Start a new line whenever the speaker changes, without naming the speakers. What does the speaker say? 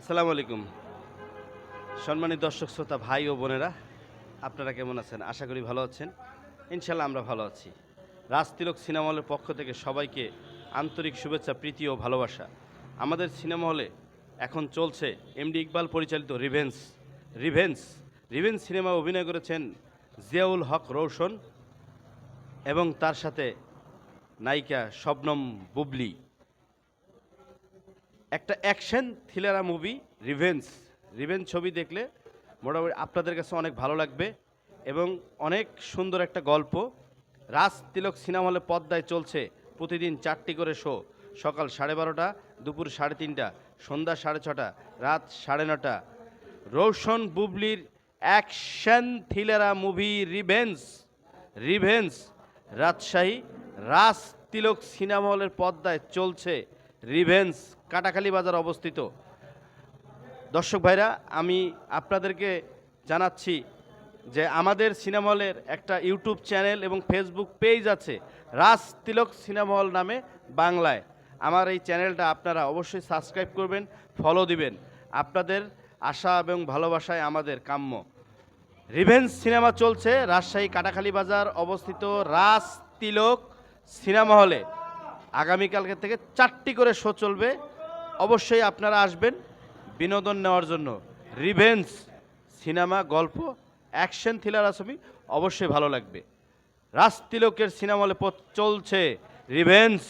আসসালামু আলাইকুম। সম্মানিত দর্শক, শ্রোতা, ভাই ও বোনেরা, আপনারা কেমন আছেন? আশা করি ভালো আছেন। ইনশাল্লাহ আমরা ভালো আছি। রাজতিলক সিনেমা হলের পক্ষ থেকে সবাইকে আন্তরিক শুভেচ্ছা, প্রীতি ও ভালোবাসা। আমাদের সিনেমা হলে এখন চলছে এমডি ইকবাল পরিচালিত রিভেন্স রিভেন্স রিভেন্স সিনেমায় অভিনয় করেছেন জিয়াউল হক রৌশন এবং তার সাথে নায়িকা শবনম বুবলি। একটা অ্যাকশন থ্রিলারা মুভি রিভেন্স রিভেন্স ছবি দেখলে মোটামুটি আপনাদের কাছে অনেক ভালো লাগবে এবং অনেক সুন্দর একটা গল্প। রাজ তিলক সিনেমা হলে পদ্মায় চলছে প্রতিদিন চারটি করে শো সকাল সাড়ে বারোটা, দুপুর সাড়ে তিনটা, সন্ধ্যা সাড়ে ছটা, রাত সাড়ে নটা। রোশন বুবলির action থ্রিলারা movie revenge revenge Rajshahi, Raj Tilak cinema হলের পদ্মায় চলছে রিভেন্স কাটাখালী বাজার অবস্থিত। দর্শক ভাইরা, আমি আপনাদেরকে জানাচ্ছি যে আমাদের সিনেমা হলের একটা ইউটিউব চ্যানেল এবং ফেসবুক পেজ আছে, রাজ তিলক সিনেমা হল নামে বাংলায়। আমার এই চ্যানেলটা আপনারা অবশ্যই সাবস্ক্রাইব করবেন ফলো দিবেন। আপনাদের আশা এবং ভালোবাসায় আমাদের কাম্য। রিভেন্স সিনেমা চলছে রাজশাহী কাটাখালী বাজার অবস্থিত রাজ তিলক সিনেমা হলে। আগামীকালকে থেকে চারটি করে শো চলবে। অবশ্যই আপনারা আসবেন বিনোদন নেওয়ার জন্য। রিভেন্স সিনেমা, গল্প, অ্যাকশন, থ্রিলার আসবি অবশ্যই ভালো লাগবে। রাজ তিলকের সিনেমা হলে চলছে রিভেন্স